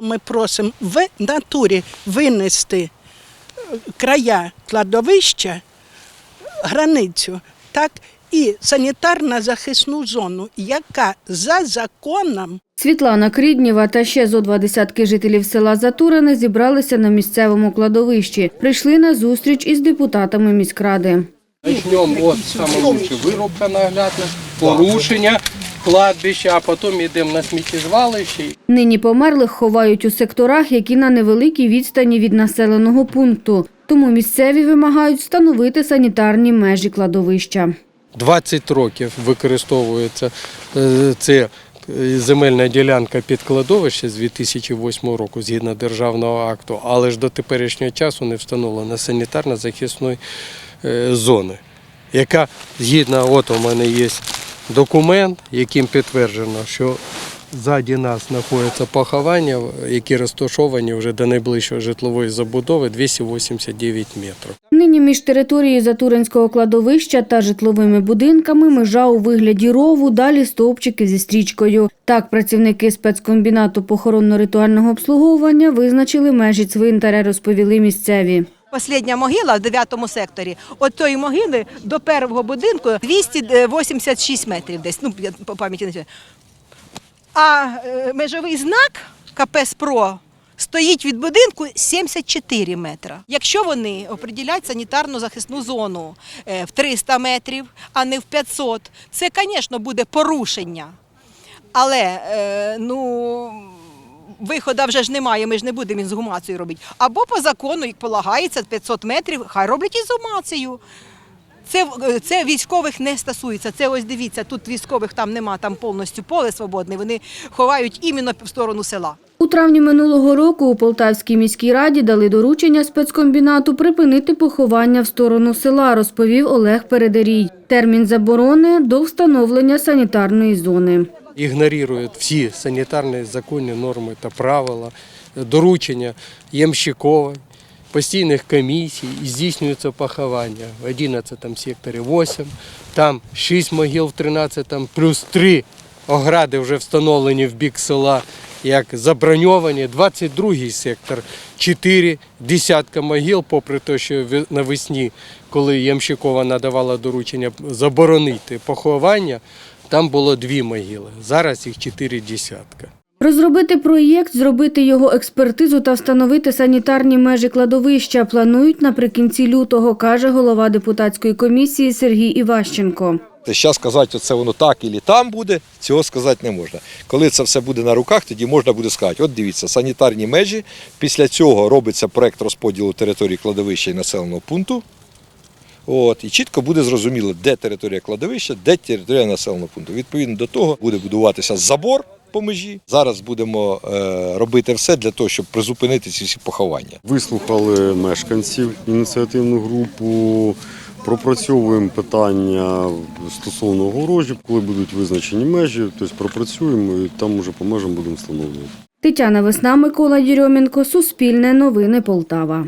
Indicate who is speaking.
Speaker 1: Ми просимо в натурі винести е, края кладовища, границю, так, і санітарно захисну зону, яка за законом
Speaker 2: Світлана Кріднєва та ще зо два десятки жителів села Затурине зібралися на місцевому кладовищі. Прийшли на зустріч із депутатами міськради.
Speaker 3: Начнем от саме лучше вирубка наглядна, порушення кладбища, а потім йдемо на сміттєзвалище.
Speaker 2: Нині померлих ховають у секторах, які на невеликій відстані від населеного пункту. Тому місцеві вимагають встановити санітарні межі кладовища.
Speaker 3: 20 років використовується е, це е, земельна ділянка під кладовище з 2008 року згідно державного акту, але ж до теперішнього часу не встановлено санітарно-захисної е, зони, яка згідно, от у мене є документ, яким підтверджено, що ззаді нас знаходяться поховання, які розташовані вже до найближчої житлової забудови 289 метрів.
Speaker 2: Нині між територією Затуринського кладовища та житловими будинками межа у вигляді рову, далі стовпчики зі стрічкою. Так, працівники спецкомбінату похоронно-ритуального обслуговування визначили межі цвинтаря, розповіли місцеві.
Speaker 4: Послідня могила в 9 секторі. От тої могили до першого будинку 286 метрів десь. Ну, по пам'яті не. А е, межовий знак КП «Спро» стоїть від будинку 74 метра. Якщо вони определяють санітарну захисну зону е, в 300 метрів, а не в 500, це, звісно, буде порушення. Але е, ну. Виходу вже ж немає, ми ж не будемо ізгумацію робити. Або по закону, як полагається, 500 метрів, хай роблять ізгумацію. Це, е, це військових не стосується. Це ось дивіться, тут військових там нема, там повністю поле свободне. Вони ховають іменно в сторону села.
Speaker 2: У травні минулого року у Полтавській міській раді дали доручення спецкомбінату припинити поховання в сторону села, розповів Олег Передарій. Термін заборони до встановлення санітарної зони.
Speaker 3: Ігнорують всі санітарні законні норми та правила, доручення Ємщикова, постійних комісій і здійснюється поховання в 11 секторі 8, там 6 могил в 13, плюс 3 огради вже встановлені в бік села як заброньовані, 22 сектор, 4 десятка могил, попри те, що навесні, коли Ямщикова надавала доручення заборонити поховання, там було дві могили, зараз їх чотири десятка.
Speaker 2: Розробити проєкт, зробити його експертизу та встановити санітарні межі кладовища планують наприкінці лютого, каже голова депутатської комісії Сергій Іващенко.
Speaker 5: Зараз сказати, оце воно так і там буде, цього сказати не можна. Коли це все буде на руках, тоді можна буде сказати, от дивіться, санітарні межі, після цього робиться проект розподілу території кладовища і населеного пункту. От, і чітко буде зрозуміло, де територія кладовища, де територія населеного пункту. Відповідно до того буде будуватися забор по межі. Зараз будемо е, робити все для того, щоб призупинити ці всі поховання.
Speaker 6: Вислухали мешканців ініціативну групу, пропрацьовуємо питання стосовно огорожі, коли будуть визначені межі, тобто пропрацюємо і там уже по межам будемо встановлювати.
Speaker 2: Тетяна Весна, Микола Єрьомінко, Суспільне новини Полтава.